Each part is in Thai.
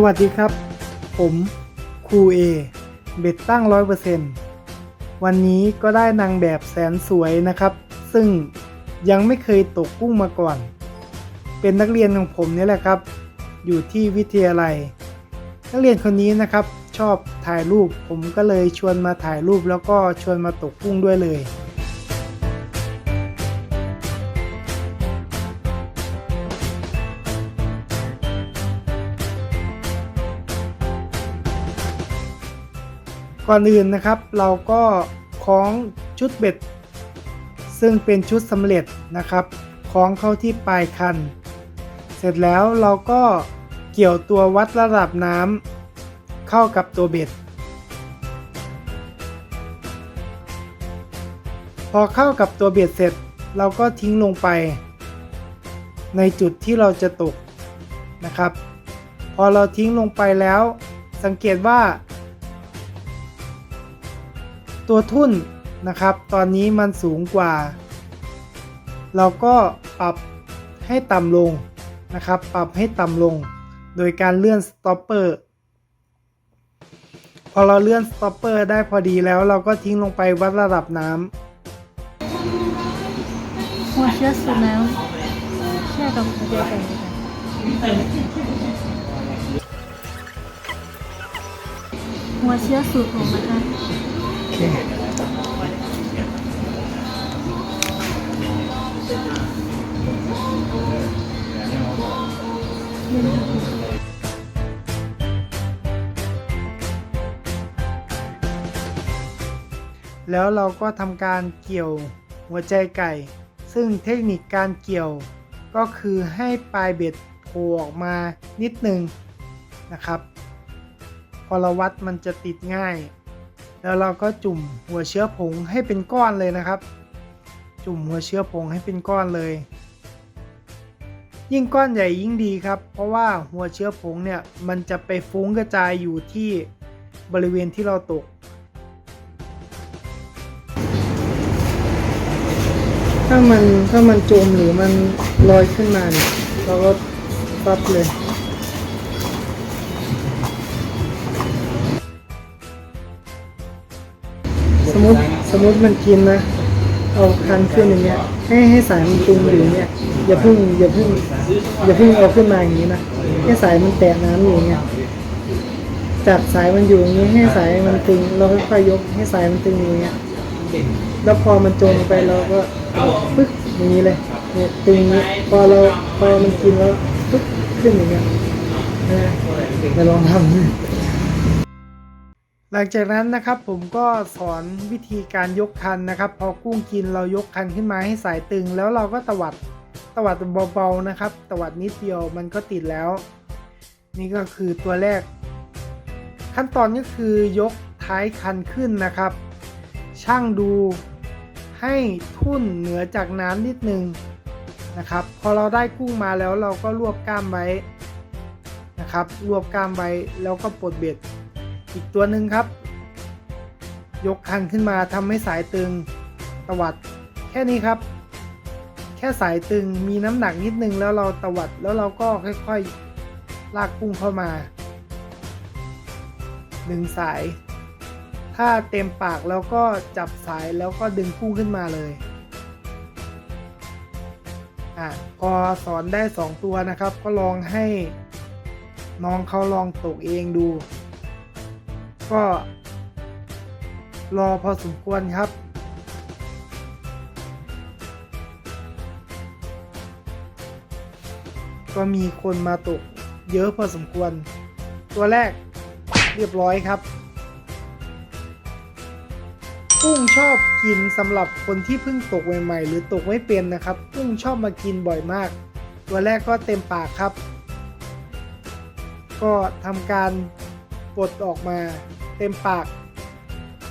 สวัสดีครับ ผมครูเอเบ็ดตั้งร้อยเปอร์เซ็นต์วันนี้ก็ได้นางแบบแสนสวยนะครับ ซึ่งยังไม่เคยตกกุ้งมาก่อน เป็นนักเรียนของผมนี่แหละครับ อยู่ที่วิทยาลัย นักเรียนคนนี้นะครับชอบถ่ายรูป ผมก็เลยชวนมาถ่ายรูปแล้วก็ชวนมาตกกุ้งด้วยเลย ก่อนอื่นนะครับเราก็คล้องชุดเบ็ด ซึ่งเป็นชุดสำเร็จนะครับคล้องเข้าที่ปลายคัน เสร็จแล้วเราก็เกี่ยวตัววัดระดับน้ำเข้ากับตัวเบ็ด พอเข้ากับตัวเบ็ดเสร็จเราก็ทิ้งลงไป ในจุดที่เราจะตกนะครับ พอเราทิ้งลงไปแล้ว สังเกตว่า ตัวทุ่นนะครับ ตอนนี้มันสูงกว่า เราก็ปรับให้ต่ำลงนะครับ ปรับให้ต่ำลง โดยการเลื่อนสต็อปเปอร์พอเราเลื่อนสต็อปเปอร์ได้พอดีแล้วเราก็ทิ้งลงไปวัดระดับน้หัวเชื้อสูบน้ำแช่กับหัวใจไก่เลยค่ะหัวเชื้อสูบผมนะคะำโอเค แล้วเราก็ทำการเกี่ยวหัวใจไก่ ซึ่งเทคนิคการเกี่ยว ก็คือให้ปลายเบ็ดโผล่ออกมานิดนึงนะครับ พอเราวัดมันจะติดง่าย แล้วเราก็จุ่มหัวเชื้อผงให้เป็นก้อนเลยนะครับ จุ่มหัวเชื้อผงให้เป็นก้อนเลย ยิ่งก้อนใหญ่ยิ่งดีครับ เพราะว่าหัวเชื้อผงเนี่ยมันจะไปฟุ้งกระจายอยู่ที่บริเวณที่เราตกถ้ามันถ้ามันจมหรือมันลอยขึ้นมาเนี่ยเราก็ปับเลย มมติสมมติมันกินนะเอาคันขึ้นอย่างเงี้ย ให้ให้สายมันตึงอยู่เงี้ยอย่าเพิ่งอย่าเพิ่งอย่าเพิ่งเอาขึ้นมาอย่างนี้นะให้สายมันแตะน้ำอยู่เงี้ยจับสายมันอยู่อย่างนี้ให้สายมันตึงเราค่อยๆยกให้สายมันตึงอย่างเงี้ยแล้วพอมันจมไปเราก็ปึ๊กอย่างนี้เลยเนี่ยตึงอย่างนี้พอเราพอมันกินแล้วปึ๊กขึ้นอย่างเงี้ยนะไปลองทำ หลังจากนั้นนะครับผมก็สอนวิธีการยกคันนะครับ พอกุ้งกินเรายกคันขึ้นมาให้สายตึง แล้วเราก็ตวัดตวัดเบาๆนะครับ ตวัดนิดเดียวมันก็ติดแล้ว นี่ก็คือตัวแรก ขั้นตอนก็คือยกท้ายคันขึ้นนะครับ ช่างดูให้ทุ่นเหนือจากน้ำนิดนึงนะครับ พอเราได้กุ้งมาแล้วเราก็รวบกล้ามไว้นะครับ รวบกล้ามไว้แล้วก็ปลดเบ็ด อีกตัวหนึ่งครับ ยกคันขึ้นมาทำให้สายตึงตวัดแค่นี้ครับ แค่สายตึงมีน้ำหนักนิดนึงแล้วเราตวัดแล้วเราก็ค่อยๆ ลากกุ้งเข้ามาดึงสาย ถ้าเต็มปากแล้วก็จับสายแล้วก็ดึงกุ้งขึ้นมาเลยอะพอสอนได้ 2 ตัวนะครับ ก็ลองให้น้องเขาลองตกเองดู ก็รอพอสมควรครับ ก็มีคนมาตกเยอะพอสมควร ตัวแรกเรียบร้อยครับกุ้งชอบกินสำหรับคนที่เพิ่งตกใหม่ๆหรือตกไม่เป็นนะครับ กุ้งชอบมากินบ่อยมาก ตัวแรกก็เต็มปากครับ ก็ทำการปลดออกมา เต็มปาก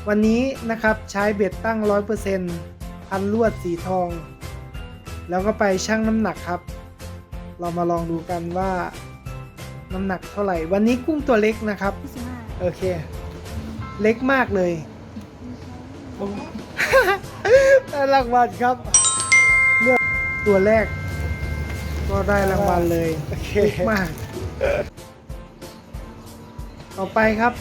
วันนี้นะครับใช้เบ็ดตั้ง 100%พันลวดสีทอง แล้วก็ไปชั่งน้ำหนักครับ เรามาลองดูกันว่าน้ำหนักเท่าไหร่ วันนี้กุ้งตัวเล็กนะครับพี่สิบห้าโอเค เล็กมากเลยได้รางวัลครับเลือกตัวแรก ก็ได้รางวัลเลยโอเคมาก ต่อไปครับ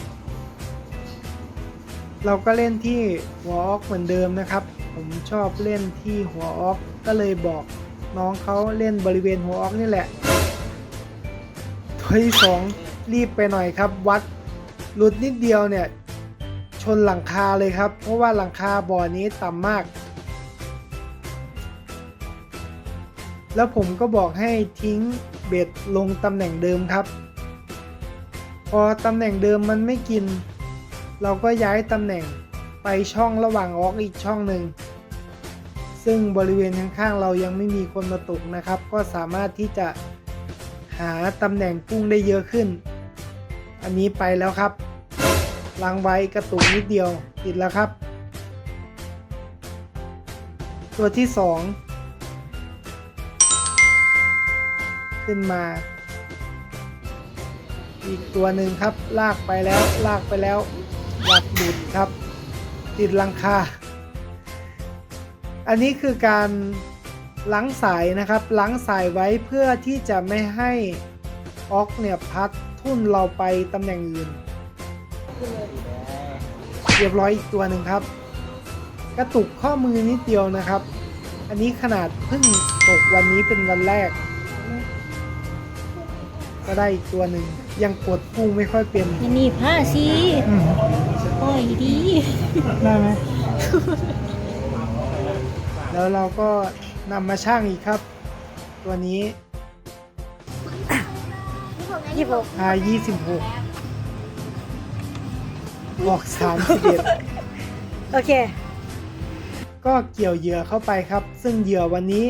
เราก็เล่นที่หัวออกเหมือนเดิมนะครับ ผมชอบเล่นที่หัวออกก็เลยบอกน้องเขาเล่นบริเวณหัวออกนี่แหละตัวที่สองรีบไปหน่อยครับ วัดหลุดนิดเดียวเนี่ย ชนหลังคาเลยครับ เพราะว่าหลังคาบ่อนี้ต่ำมาก แล้วผมก็บอกให้ทิ้งเบ็ดลงตำแหน่งเดิมครับ พอตำแหน่งเดิมมันไม่กิน เราก็ย้ายตำแหน่งไปช่องระหว่างออกอีกช่องหนึ่ง ซึ่งบริเวณข้างๆเรายังไม่มีคนมาตกนะครับ ก็สามารถที่จะหาตำแหน่งกุ้งได้เยอะขึ้น อันนี้ไปแล้วครับลังไว้กระตุกนิดเดียวติดแล้วครับ ตัวที่สองขึ้นมา อีกตัวหนึ่งครับ ลากไปแล้วลากไปแล้ว หลักดุดครับ ติดหลังคา อันนี้คือการล้างสายนะครับล้างสายไว้เพื่อที่จะไม่ให้ออกเนี่ยพัดทุ่นเราไปตำแหน่งอื่น เรียบร้อยอีกตัวหนึ่งครับ กระตุกข้อมือนิดเดียวนะครับ อันนี้ขนาดเพิ่งตกวันนี้เป็นวันแรก ก็ได้อีกตัวหนึ่งยังกดพุ่งไม่ค่อยเป็นอันนี้ผ้าสิ ปล่อยดีได้ไหม แล้วเราก็นำมาช่างอีกครับ ตัวนี้ยี่สิบหก R ยี่สิบหกบอกสามสิบเอ็ดโอเค ก็เกี่ยวเหยื่อเข้าไปครับ ซึ่งเหยื่อวันนี้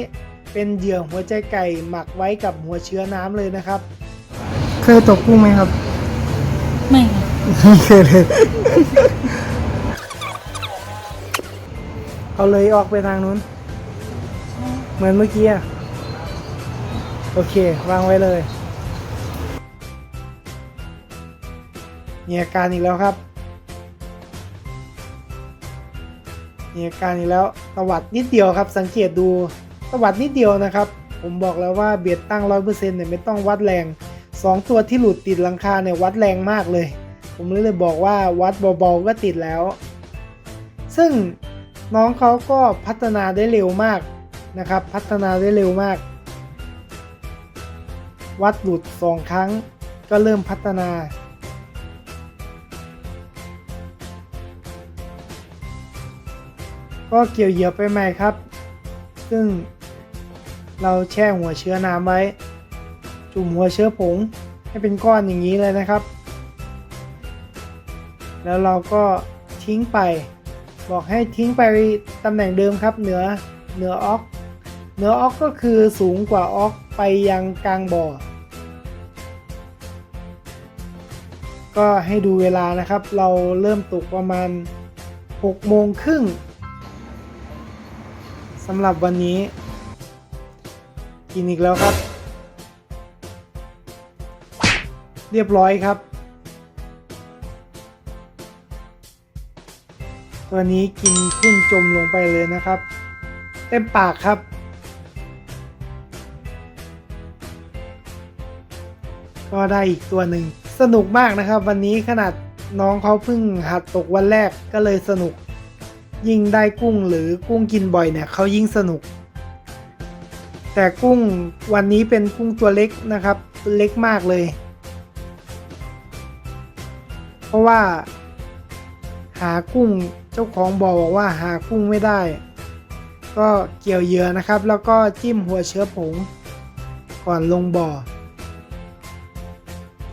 เป็นเหยื่อหัวใจไก่หมักไว้กับหัวเชื้อน้ำเลยนะครับ เคยตกกุ้งไหมครับไม่ค่ะไม่ เลยเอาเลยออกไปทางนู้น เหมือนเมื่อกี้อะโอเค วางไว้เลยมีอาการอีกแล้วครับมีอาการอีกแล้วตวัดนิดเดียวครับ สังเกตดูตวัดนิดเดียวนะครับ ผมบอกแล้วว่าเบียดตั้งร้อยเปอร์เซ็นต์เนี่ยไม่ต้องวัดแรงสองตัวที่หลุดติดหลังคาเนี่ยวัดแรงมากเลย ผมเลยบอกว่าวัดเบาๆก็ติดแล้ว ซึ่งน้องเขาก็พัฒนาได้เร็วมากนะครับ พัฒนาได้เร็วมาก วัดหลุดสองครั้งก็เริ่มพัฒนา ก็เกี่ยวเหยื่อไปใหม่ครับ ซึ่งเราแช่หัวเชื้อน้ำไว้ จุ่มหัวเชื้อผงให้เป็นก้อนอย่างนี้เลยนะครับ แล้วเราก็ทิ้งไป บอกให้ทิ้งไปตำแหน่งเดิมครับ เหนือเหนือออกเหนือออกก็คือสูงกว่าออกไปยังกลางบ่อ ก็ให้ดูเวลานะครับ เราเริ่มตกประมาณ6โมงครึ่งสำหรับวันนี้ กินอีกแล้วครับ เรียบร้อยครับ ตัวนี้กินขึ้นจมลงไปเลยนะครับ เต็มปากครับ ก็ได้อีกตัวหนึ่งสนุกมากนะครับ วันนี้ขนาดน้องเขาเพิ่งหัดตกวันแรกก็เลยสนุก ยิ่งได้กุ้งหรือกุ้งกินบ่อยเนี่ยเขายิ่งสนุก แต่กุ้งวันนี้เป็นกุ้งตัวเล็กนะครับ เล็กมากเลย เพราะว่า หากุ้งเจ้าของบ่อบอกว่าหากุ้งไม่ได้ ก็เกี่ยวเหยื่อนะครับ แล้วก็จิ้มหัวเชื้อผง ก่อนลงบ่อ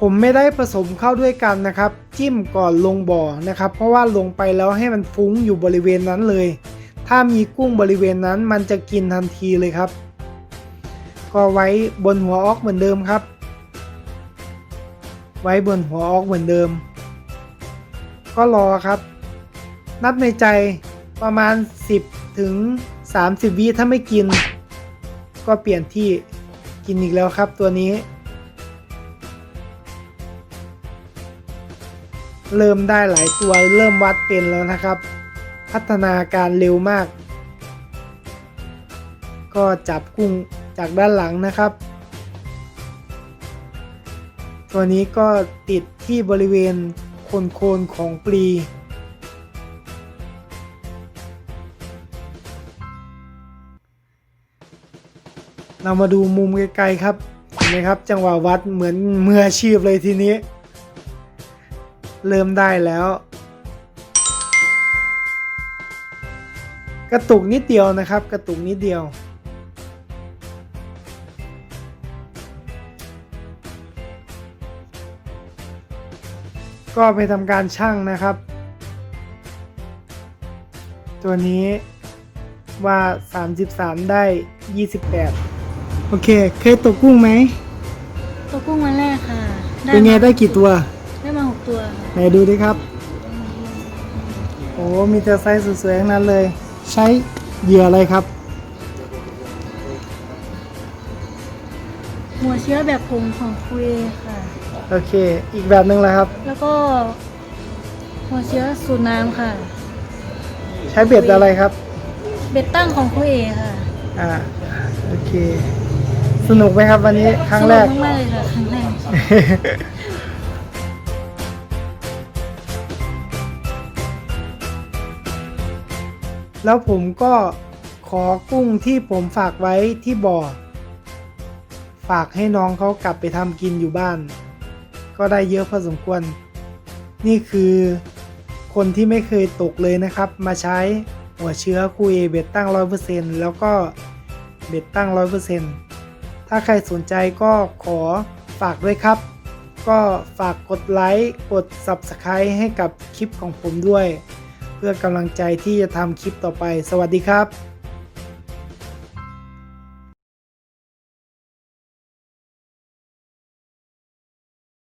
ผมไม่ได้ผสมเข้าด้วยกันนะครับ จิ้มก่อนลงบ่อนะครับ เพราะว่าลงไปแล้วให้มันฟุ้งอยู่บริเวณนั้นเลย ถ้ามีกุ้งบริเวณนั้นมันจะกินทันทีเลยครับ ก็ไว้บนหัวออกเหมือนเดิมครับ ไว้บนหัวออกเหมือนเดิมก็รอครับ นับในใจประมาณ 10 ถึง 30 วิถ้าไม่กิน ก็เปลี่ยนที่กินอีกแล้วครับตัวนี้ เริ่มได้หลายตัวเริ่มวัดเป็นแล้วนะครับ พัฒนาการเร็วมาก ก็จับกุ้งจากด้านหลังนะครับ ตัวนี้ก็ติดที่บริเวณโคนโคนของปลี เรามาดูมุมไกลๆครับเห็นไหมครับ จังหวะวัดเหมือนมืออาชีพเลยทีนี้ เริ่มได้แล้ว กระตุกนิดเดียวนะครับ กระตุกนิดเดียวก็ไปทำการช่างนะครับ ตัวนี้ว่า 33 ได้ 28 โอเค เคยตกกุ้งไหมตัวกุ้งวันแรกค่ะเป็นไงได้กี่ตัว ได้มาหกตัวค่ะไหนดูดิครับ โอ้มีแต่ไซส์สวยๆทั้งนั้นเลย ใช้เหยื่ออะไรครับ หัวเชื้อแบบผงของคุยค่ะ โอเค อีกแบบหนึ่งละครับ แล้วก็ หัวเชื้อสูตรน้ำค่ะ ใช้เบ็ดอะไรครับ เบ็ดตั้งของคุยค่ะ อ่า โอเค สนุกไหมครับวันนี้ครั้งแรก สนุกมากๆเลยค่ะครั้งแรก แล้วผมก็ขอกุ้งที่ผมฝากไว้ที่บ่อ ฝากให้น้องเขากลับไปทำกินอยู่บ้าน ก็ได้เยอะพอสมควร นี่คือคนที่ไม่เคยตกเลยนะครับ มาใช้หัวเชื้อคูเอเบ็ดตั้ง 100%แล้วก็เบ็ดตั้ง 100% ถ้าใครสนใจก็ขอฝากด้วยครับ ก็ฝากกดไลค์กด Subscribe ให้กับคลิปของผมด้วย เพื่อกำลังใจที่จะทำคลิปต่อไป สวัสดีครับ